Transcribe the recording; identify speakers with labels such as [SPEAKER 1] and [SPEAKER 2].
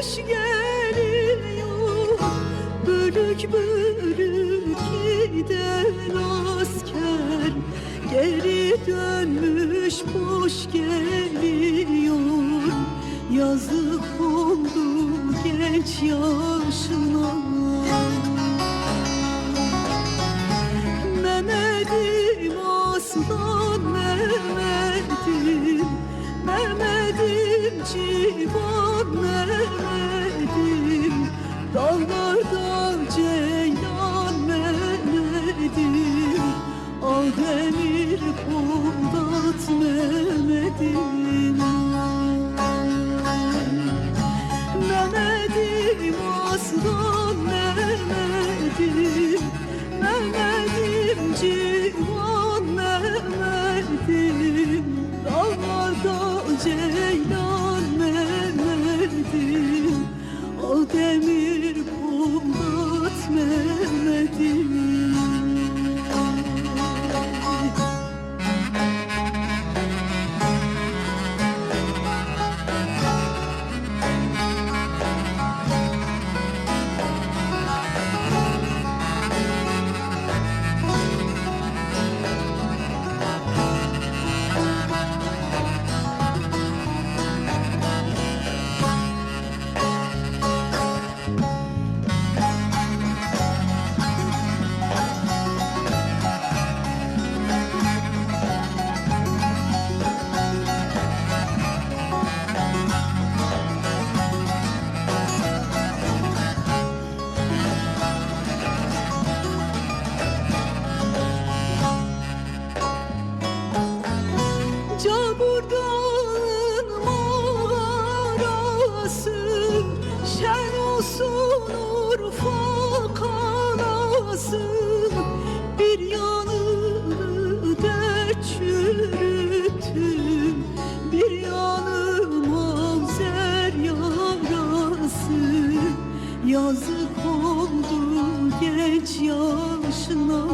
[SPEAKER 1] Güneş geliyor Bölük bölük giden asker. Geri dönmüş boş geliyor. Yazık oldu genç yaşına. Mehmet'im aslan Mehmet'im. Mehmet'im civan Mehmet'im. Dursun Urfa Bir yanı dert Bir yanı mavzer yarası. Yazık oldu genç yaşına.